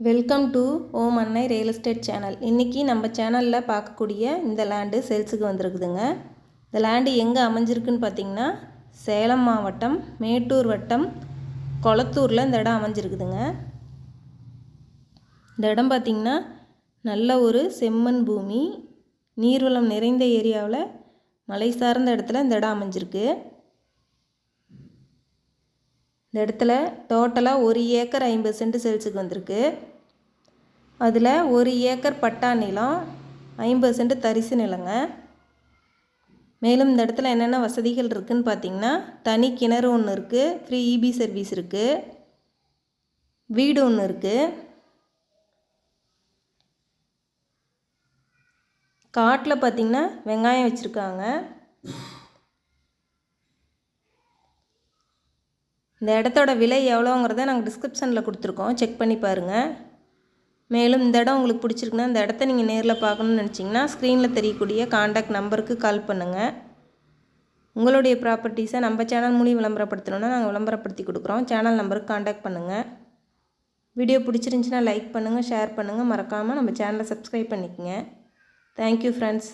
Welcome to ஓம் அன்னை real estate channel இன்றைக்கி நம்ம சேனலில் பார்க்கக்கூடிய இந்த லேண்டு சேல்ஸுக்கு வந்திருக்குதுங்க. இந்த லேண்டு எங்கே அமைஞ்சிருக்குன்னு பார்த்தீங்கன்னா சேலம் மாவட்டம் மேட்டூர் வட்டம் கொளத்தூரில் இந்த இடம் அமைஞ்சிருக்குதுங்க. இந்த இடம் பார்த்திங்கன்னா நல்ல ஒரு செம்மண் பூமி நீர்வளம் நிறைந்த ஏரியாவில் மலை சார்ந்த இடத்துல இந்த இடம் அமைஞ்சிருக்கு. இந்த இடத்துல டோட்டலாக ஒரு ஏக்கர் ஐம்பது சென்ட் சேல்ஸுக்கு வந்திருக்கு. அதில் ஒரு ஏக்கர் பட்டா நிலம் ஐம்பது சென்ட் தரிசு நிலங்க. மேலும் இந்த இடத்துல என்னென்ன வசதிகள் இருக்குதுன்னு பார்த்தீங்கன்னா தனி கிணறு ஒன்று இருக்குது ஃப்ரீ இபி சர்வீஸ் இருக்குது வீடு ஒன்று இருக்குது காட்டில் பார்த்திங்கன்னா வெங்காயம் வச்சுருக்காங்க. இந்த இடத்தோட விலை எவ்வளோங்கிறத நாங்கள் டிஸ்கிரிப்ஷனில் கொடுத்துருக்கோம். செக் பண்ணி பாருங்கள் மேலும் இந்த இடம் உங்களுக்கு பிடிச்சிருக்குன்னா இந்த இடத்த நீங்கள் நேரில் பார்க்கணுன்னு நினச்சிங்கன்னா ஸ்க்ரீனில் தெரியக்கூடிய காண்டாக்ட் நம்பருக்கு கால் பண்ணுங்கள் உங்களுடைய ப்ராப்பர்ட்டிஸை நம்ம சேனல் மூலியம் விளம்பரப்படுத்தணுன்னா நாங்கள் விளம்பரப்படுத்தி கொடுக்குறோம். சேனல் நம்பருக்கு காண்டாக்ட் பண்ணுங்கள் வீடியோ பிடிச்சிருந்துச்சின்னா லைக் பண்ணுங்கள் ஷேர் பண்ணுங்கள் மறக்காமல் நம்ம சேனலை சப்ஸ்கிரைப் பண்ணிக்கோங்க. Thank you friends